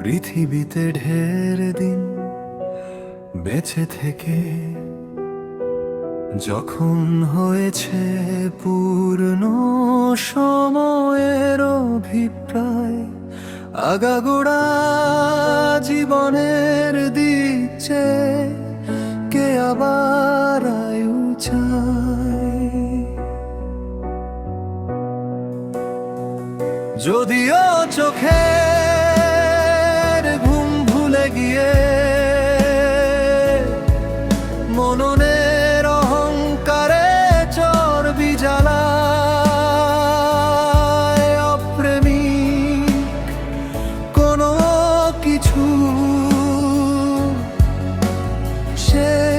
পৃথিবীতে ঢের দিন বেঁচে থেকে, যখন হয়েছে পূর্ণ সময়ের অভিপ্রায়, আগাগোড়া জীবনের দিচ্ছে, কে আবার আয়ু যদিও চোখের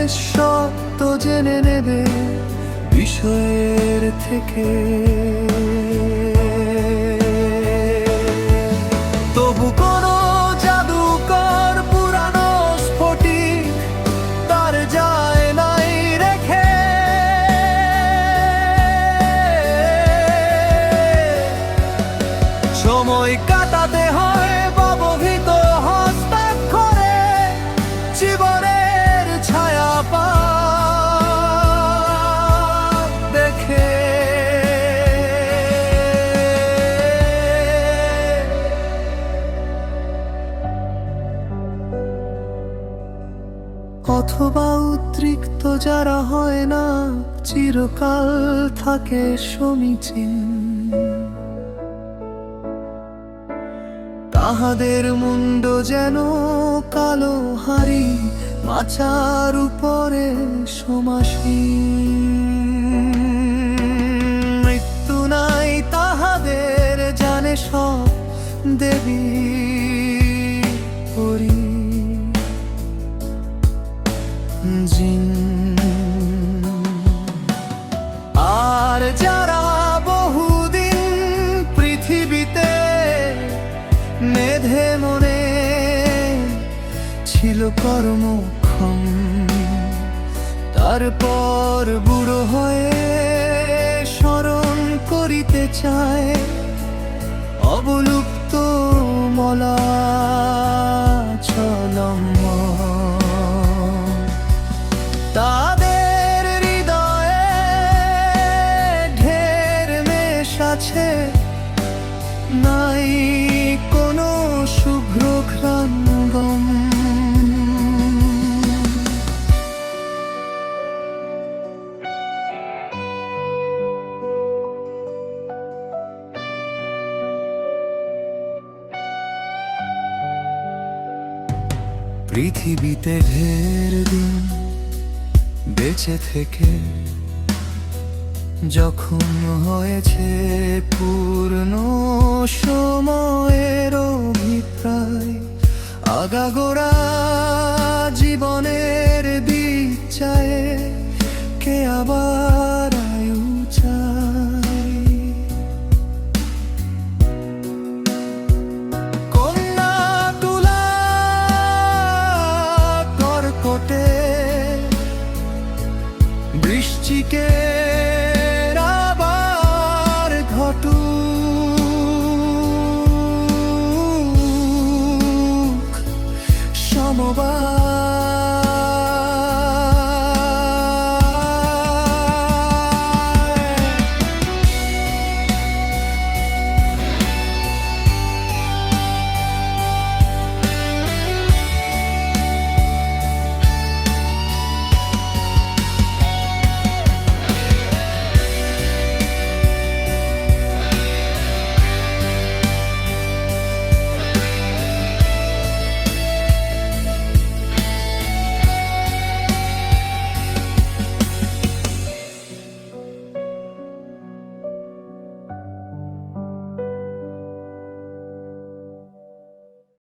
সত্য জেনে নেবে বিষয়ের থেকে। অথবা উদ্রিক্ত যারা হয় না, চিরকাল থাকে সমীচীন। তাহাদের মুন্ড যেন কালো হারি মাচার উপরে সমাসী মৃত্যু নাই তাহাদের, জানে সব দেবী। যারা বহুদিন পৃথিবীতে মেধে মনে ছিল কর্মক্ষম, তারপর বুড়ো হয়ে স্মরণ করিতে চায় অবলুপ্ত মলা। পৃথিবীতে ঢের দিন বেঁচে থেকে যখন হয়েছে পূর্ণ সময়ের অভিপ্রায়, আগাগোড়া জীবনের দিচ্ছায় কে আবার বৃশ্চিকে আবার ঘটু। সমবায়